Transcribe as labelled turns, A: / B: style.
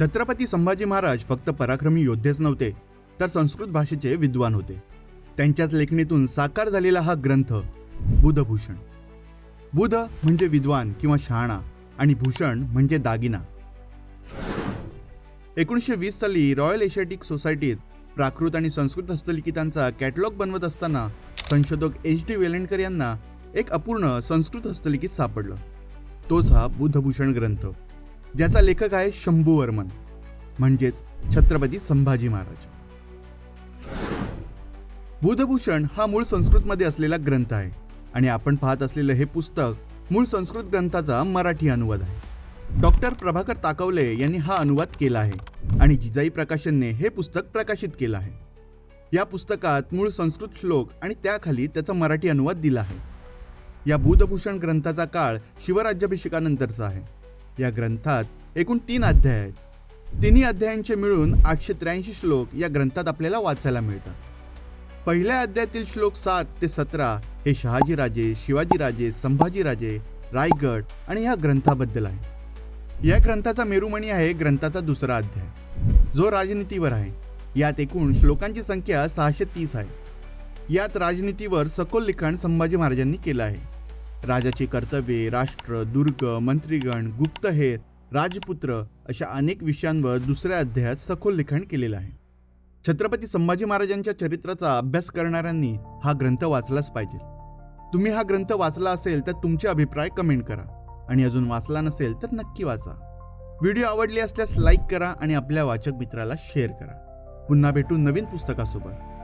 A: छत्रपती संभाजी महाराज फक्त पराक्रमी योद्धेच नव्हते तर संस्कृत भाषेचे विद्वान होते. त्यांच्याच लेखणीतून साकार झालेला हा ग्रंथ बुधभूषण. बुध म्हणजे विद्वान किंवा शहाणा आणि भूषण म्हणजे दागिना. एकोणीसशे वीस साली रॉयल एशियाटिक सोसायटीत प्राकृत आणि संस्कृत हस्तलिखितांचा कॅटलॉग बनवत असताना संशोधक एच डी वेलणकर यांना एक अपूर्ण संस्कृत हस्तलिखित सापडलं. तोच हा बुधभूषण ग्रंथ. ज्याचा लेखक आहे शंभूवर्मन म्हणजेच छत्रपती संभाजी महाराज. बुधभूषण हा मूळ संस्कृतमध्ये असलेला ग्रंथ आहे आणि आपण पाहत असलेलं हे पुस्तक मूळ संस्कृत ग्रंथाचा मराठी अनुवाद आहे. डॉक्टर प्रभाकर ताकवले यांनी हा अनुवाद केला आहे आणि जिजाई प्रकाशनने हे पुस्तक प्रकाशित केलं आहे. या पुस्तकात मूळ संस्कृत श्लोक आणि त्याखाली त्याचा मराठी अनुवाद दिला आहे. या बुधभूषण ग्रंथाचा काळ शिवराज्याभिषेकानंतरचा आहे. या ग्रंथात एकूण तीन अध्याय आहेत. तिन्ही अध्यायांचे मिळून आठशे त्र्याऐंशी श्लोक या ग्रंथात आपल्याला वाचायला मिळतात. पहिल्या अध्यायातील श्लोक सात ते सतरा हे शहाजीराजे शिवाजीराजे संभाजीराजे रायगड आणि ह्या ग्रंथाबद्दल आहे. या ग्रंथाचा मेरुमणी आहे ग्रंथाचा दुसरा अध्याय. जो राजनीतीवर आहे. यात एकूण श्लोकांची संख्या सहाशे तीस आहे. यात राजनीतीवर सखोल लिखाण संभाजी महाराजांनी केलं आहे. राजाची कर्तव्ये राष्ट्र दुर्ग मंत्रीगण गुप्तहेर राजपुत्र अशा अनेक विषयांवर दुसऱ्या अध्यायात सखोल लिखाण केलेलं आहे. छत्रपती संभाजी महाराजांच्या चरित्राचा अभ्यास करणाऱ्यांनी हा ग्रंथ वाचलाच पाहिजे. तुम्ही हा ग्रंथ वाचला असेल तर तुमचे अभिप्राय कमेंट करा. आणि अजून वाचला नसेल तर नक्की वाचा. व्हिडिओ आवडली असल्यास लाईक करा आणि आपल्या वाचक मित्राला शेअर करा. पुन्हा भेटू नवीन पुस्तकासोबत.